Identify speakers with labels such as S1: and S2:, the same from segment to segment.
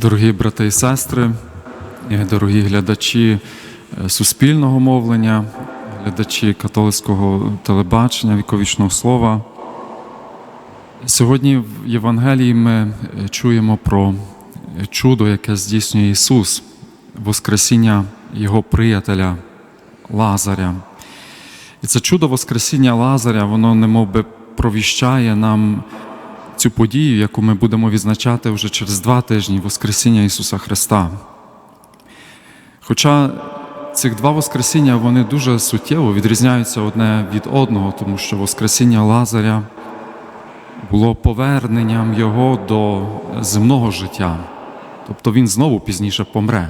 S1: Дорогі брати і сестри, дорогі глядачі е, суспільного мовлення, глядачі католицького телебачення, віковічного слова. Сьогодні в Євангелії ми е, чуємо про е, чудо, яке здійснює Ісус, Воскресіння Його приятеля Лазаря. І це чудо Воскресіння Лазаря, воно немов би провіщає нам цю подію, яку ми будемо відзначати вже через два тижні Воскресіння Ісуса Христа. Хоча цих два Воскресіння вони дуже суттєво відрізняються одне від одного, тому що Воскресіння Лазаря було поверненням Його до земного життя. Тобто Він знову пізніше помре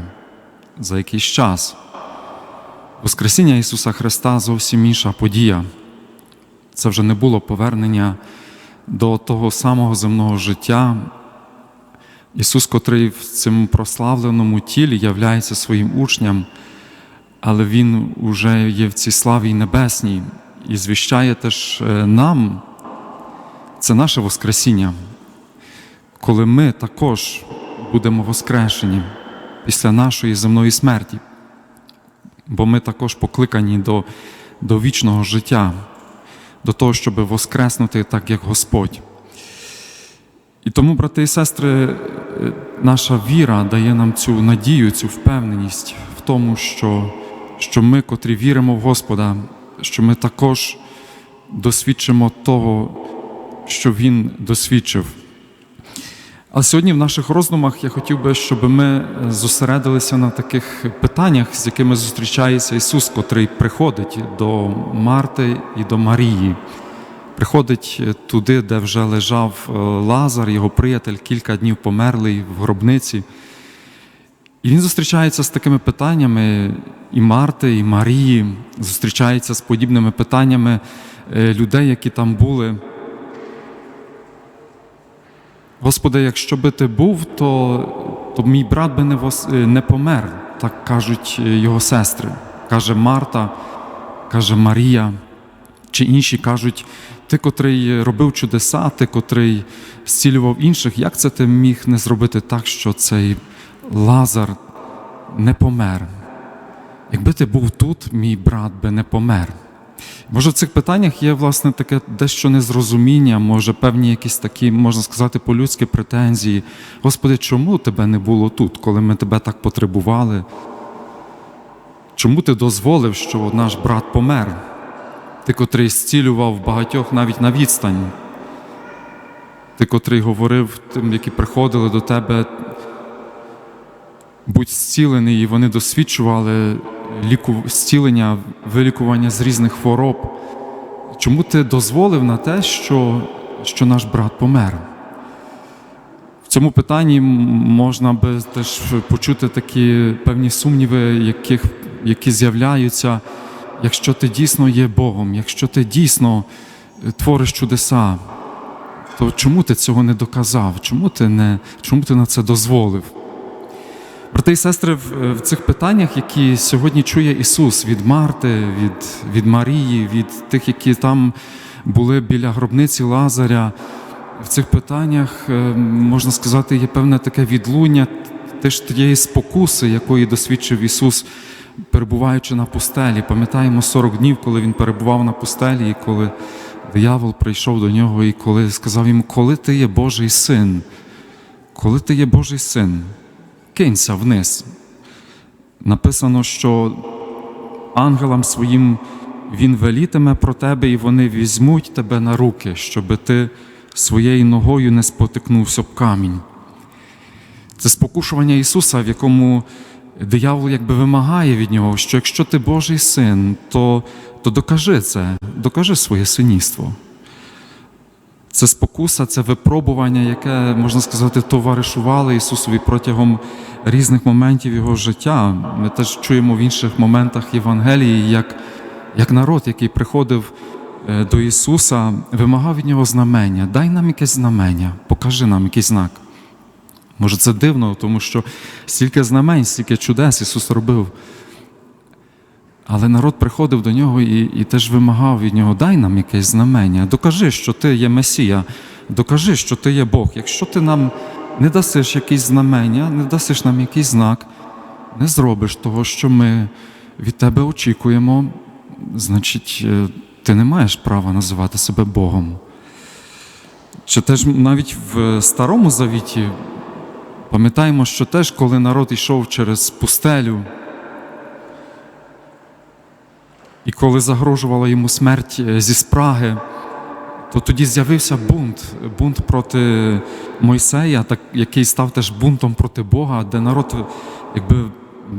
S1: за якийсь час. Воскресіння Ісуса Христа зовсім інша подія. Це вже не було повернення до того самого земного життя. Ісус, котрий в цьому прославленому тілі являється своїм учням, але Він уже є в цій славі небесній і звіщає теж е, нам це наше Воскресіння, коли ми також будемо воскрешені після нашої земної смерті, бо ми також покликані до, до вічного життя до того, щоб воскреснути так, як Господь. І тому, брати і сестри, наша віра дає нам цю надію, цю впевненість в тому, що, що ми, котрі віримо в Господа, що ми також досвідчимо того, що Він досвідчив. А сьогодні в наших роздумах я хотів би, щоб ми зосередилися на таких питаннях, з якими зустрічається Ісус, котрий приходить до Марти і до Марії. Приходить туди, де вже лежав Лазар, його приятель, кілька днів померлий в гробниці. І він зустрічається з такими питаннями і Марти, і Марії, зустрічається з подібними питаннями людей, які там були. Господи, якщо би ти був, то, то мій брат би не, вос... не помер, так кажуть його сестри. Каже Марта, каже Марія, чи інші кажуть, ти, котрий робив чудеса, ти, котрий зцілював інших, як це ти міг не зробити так, що цей Лазар не помер? Якби ти був тут, мій брат би не помер. Може, в цих питаннях є, власне, таке дещо незрозуміння, може, певні якісь такі, можна сказати, по-людськи претензії. Господи, чому тебе не було тут, коли ми тебе так потребували? Чому ти дозволив, що наш брат помер? Ти, котрий зцілював багатьох навіть на відстань? Ти, котрий говорив тим, які приходили до тебе, будь зцілений, і вони досвідчували ліку... зцілення, вилікування з різних хвороб. Чому ти дозволив на те, що, що наш брат помер? В цьому питанні можна би теж почути такі певні сумніви, яких, які з'являються, якщо ти дійсно є Богом, якщо ти дійсно твориш чудеса, то чому ти цього не доказав? Чому ти, не, чому ти на це дозволив? Брати і сестри, в, в цих питаннях, які сьогодні чує Ісус від Марти, від, від Марії, від тих, які там були біля гробниці Лазаря, в цих питаннях, е, можна сказати, є певне таке відлуння теж тієї спокуси, якої досвідчив Ісус, перебуваючи на пустелі. Пам'ятаємо 40 днів, коли Він перебував на пустелі, і коли диявол прийшов до нього, і коли сказав йому, коли ти є Божий син, коли ти є Божий син кинься вниз. Написано, що ангелам своїм він велітиме про тебе, і вони візьмуть тебе на руки, щоби ти своєю ногою не спотикнувся об камінь. Це спокушування Ісуса, в якому диявол якби вимагає від нього, що якщо ти Божий син, то, то докажи це, докажи своє синівство. Це спокуса, це випробування, яке, можна сказати, товаришувало Ісусові протягом різних моментів Його життя. Ми теж чуємо в інших моментах Євангелії, як, як народ, який приходив до Ісуса, вимагав від Нього знамення. Дай нам якесь знамення, покажи нам якийсь знак. Може, це дивно, тому що стільки знамень, стільки чудес Ісус робив. Але народ приходив до нього і і теж вимагав від нього, дай нам якесь знамення, докажи, що ти є Месія, докажи, що ти є Бог. Якщо ти нам не дасиш якийсь знамення, не дасиш нам якийсь знак, не зробиш того, що ми від тебе очікуємо, значить, е, ти не маєш права називати себе Богом. Чи теж навіть в Старому Завіті пам'ятаємо, що теж, коли народ йшов через пустелю, і коли загрожувала йому смерть е, зі спраги, то тоді з'явився бунт, бунт проти Мойсея, так, який став теж бунтом проти Бога, де народ якби,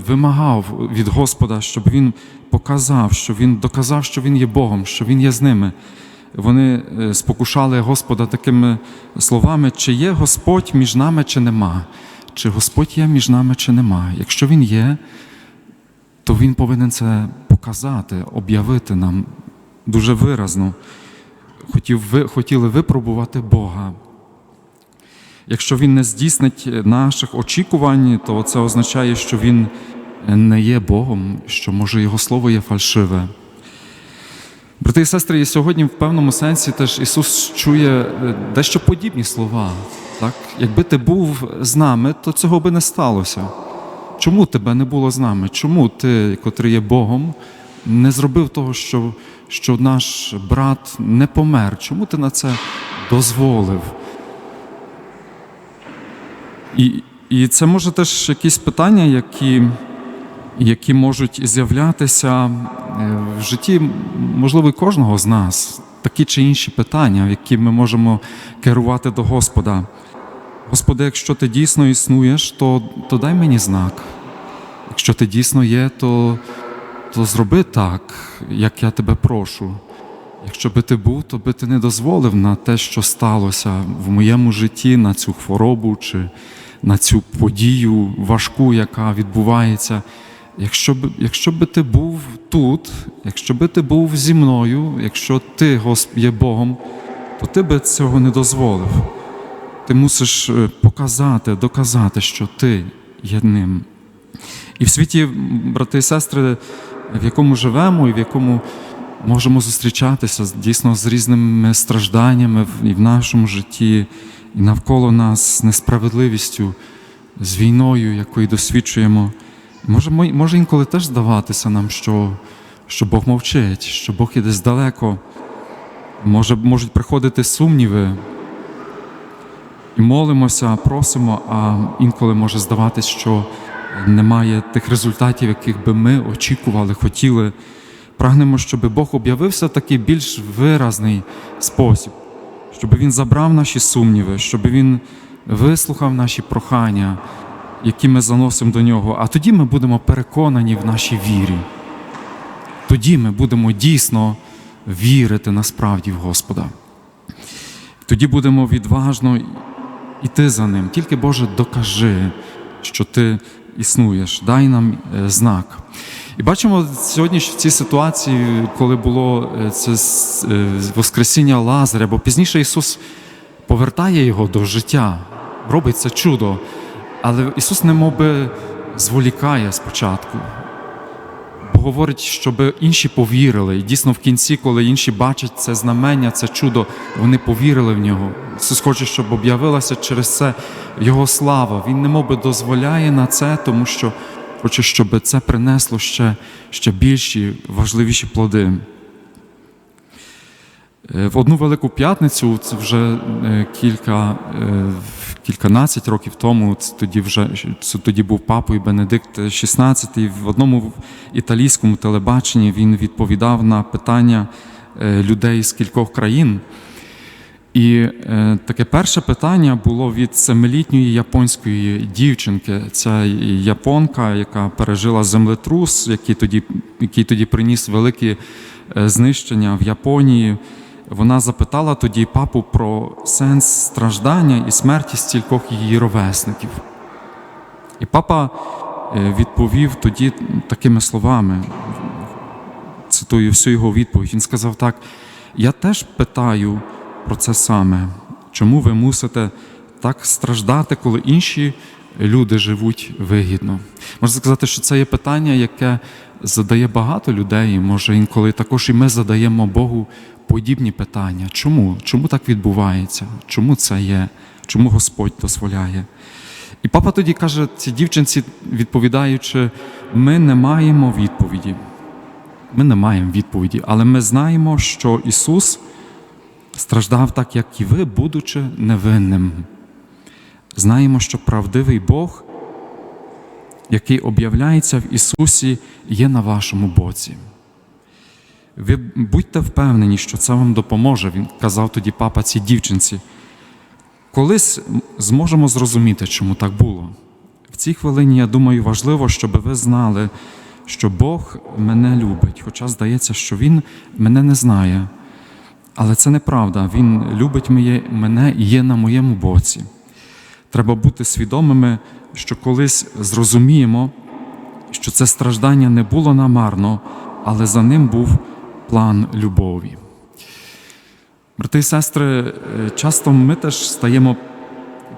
S1: вимагав від Господа, щоб він показав, що він доказав, що він є Богом, що він є з ними. Вони е, спокушали Господа такими словами: чи є Господь між нами, чи нема? Чи Господь є між нами, чи нема? Якщо він є, то він повинен це показати, об'явити нам дуже виразно. Хотів, ви- хотіли випробувати Бога. Якщо він не здійснить наших очікувань, то це означає, що він не є Богом, що може його слово є фальшиве. Брати і сестри, сьогодні в певному сенсі теж Ісус чує е, дещо подібні слова. Так? Якби ти був з нами, то цього би не сталося. Чому тебе не було з нами? Чому ти, котрий є Богом, не зробив того, що, що наш брат не помер? Чому ти на це дозволив? І, і це може теж якісь питання, які, які можуть з'являтися е, в житті, можливо, і кожного з нас. Такі чи інші питання, які ми можемо керувати до Господа. Господи, якщо ти дійсно існуєш, то, то дай мені знак. Якщо ти дійсно є, то, то зроби так, як я тебе прошу. Якщо би ти був, то би ти не дозволив на те, що сталося в моєму житті, на цю хворобу чи на цю подію важку, яка відбувається. Якщо б, якщо би ти був тут, якщо би ти був зі мною, якщо ти є Богом, то ти би цього не дозволив. Ти мусиш е, показати, доказати, що ти є ним. І в світі, брати і сестри, в якому живемо і в якому можемо зустрічатися дійсно з різними стражданнями і в нашому житті, і навколо нас з несправедливістю, з війною, якої досвідчуємо. Може, може інколи теж здаватися нам, що, що Бог мовчить, що Бог іде далеко. Може, можуть приходити сумніви, молимося, просимо, а інколи може здаватись, що немає тих результатів, яких би ми очікували, хотіли. Прагнемо, щоб Бог об'явився в такий більш виразний спосіб, щоб Він забрав наші сумніви, щоб Він вислухав наші прохання, які ми заносимо до нього. А тоді ми будемо переконані в нашій вірі. Тоді ми будемо дійсно вірити насправді в Господа. Тоді будемо відважно йти за ним. Тільки Боже, докажи, що ти існуєш, дай нам е, знак. І бачимо сьогодні в цій ситуації, коли було е, це е, Воскресіння Лазаря, бо пізніше Ісус повертає його до життя, робить це чудо. Але Ісус не би зволікає спочатку. Говорить, щоб інші повірили. І дійсно в кінці, коли інші бачать це знамення, це чудо, вони повірили в нього. Ісус хоче, щоб об'явилася через це Його слава. Він не би дозволяє на це, тому що хоче, щоб це принесло ще, ще більші, важливіші плоди. Е, В одну велику п'ятницю, це вже е, кілька, е, кільканадцять років тому, це тоді вже це тоді був папою Бенедикт XVI, в одному італійському телебаченні він відповідав на питання е, людей з кількох країн. І е, таке перше питання було від семилітньої японської дівчинки. Це японка, яка пережила землетрус, який тоді, який тоді приніс великі е, знищення в Японії. Вона запитала тоді папу про сенс страждання і смерті стількох її ровесників. І папа е, відповів тоді такими словами, цитую всю його відповідь. Він сказав так: я теж питаю про це саме. Чому ви мусите так страждати, коли інші люди живуть вигідно? Можна сказати, що це є питання, яке задає багато людей. Може, інколи також і ми задаємо Богу подібні питання. Чому? Чому так відбувається? Чому це є? чому Господь дозволяє. І папа тоді каже цій дівчинці, відповідаючи, ми не маємо відповіді. Ми не маємо відповіді, але ми знаємо, що Ісус страждав так, як і ви, будучи невинним. Знаємо, що правдивий Бог, який об'являється в Ісусі, є на вашому боці. Ви будьте впевнені, що це вам допоможе, він казав тоді папа цій дівчинці. Колись зможемо зрозуміти, чому так було. В цій хвилині, я думаю, важливо, щоб ви знали, що Бог мене любить, хоча здається, що Він мене не знає. Але це неправда. Він любить мене і є на моєму боці. Треба бути свідомими, що колись зрозуміємо, що це страждання не було намарно, але за ним був план любові. Брати і сестри, е, часто ми теж стаємо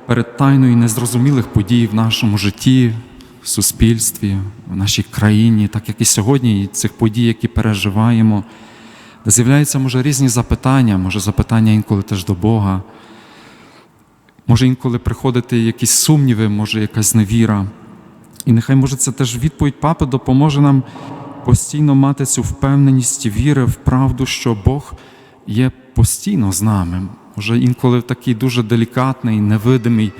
S1: перед тайною незрозумілих подій в нашому житті, в суспільстві, в нашій країні, так як і сьогодні, і цих подій, які переживаємо, де з'являються, може, різні запитання, може, запитання інколи теж до Бога. Може інколи приходити якісь сумніви, може якась невіра. І нехай може це теж відповідь папи допоможе нам постійно мати цю впевненість віри в правду, що Бог є постійно з нами. Може, інколи в такий дуже делікатний, невидимий,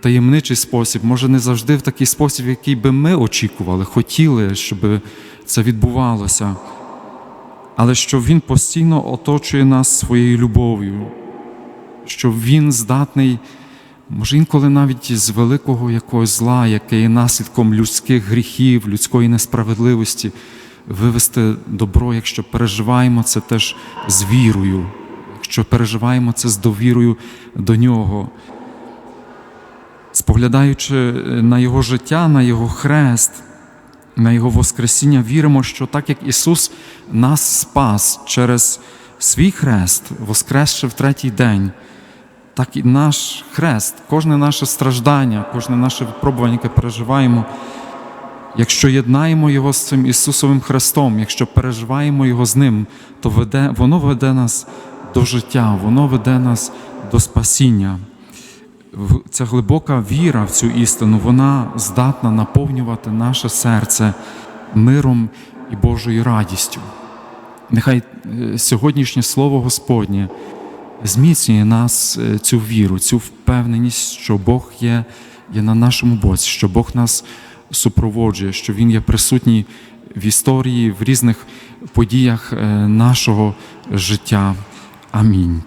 S1: таємничий спосіб, може не завжди в такий спосіб, який би ми очікували, хотіли, щоб це відбувалося. Але що Він постійно оточує нас своєю любов'ю, що Він здатний, може інколи навіть з великого якогось зла, яке є наслідком людських гріхів, людської несправедливості, вивести добро, якщо переживаємо це теж з вірою, якщо переживаємо це з довірою до нього. Споглядаючи на Його життя, на Його хрест, на Його Воскресіння, віримо, що так як Ісус нас спас через свій хрест, воскресши в третій день, так і наш хрест, кожне наше страждання, кожне наше випробування, яке переживаємо, якщо єднаємо Його з цим Ісусовим Христом, якщо переживаємо Його з Ним, то веде, воно веде нас до життя, воно веде нас до спасіння. Ця глибока віра в цю істину, вона здатна наповнювати наше серце миром і Божою радістю. Нехай е, сьогоднішнє Слово Господнє зміцнює нас е, цю віру, цю впевненість, що Бог є, є на нашому боці, що Бог нас супроводжує, що Він є присутній в історії, в різних подіях е, нашого життя. Амінь.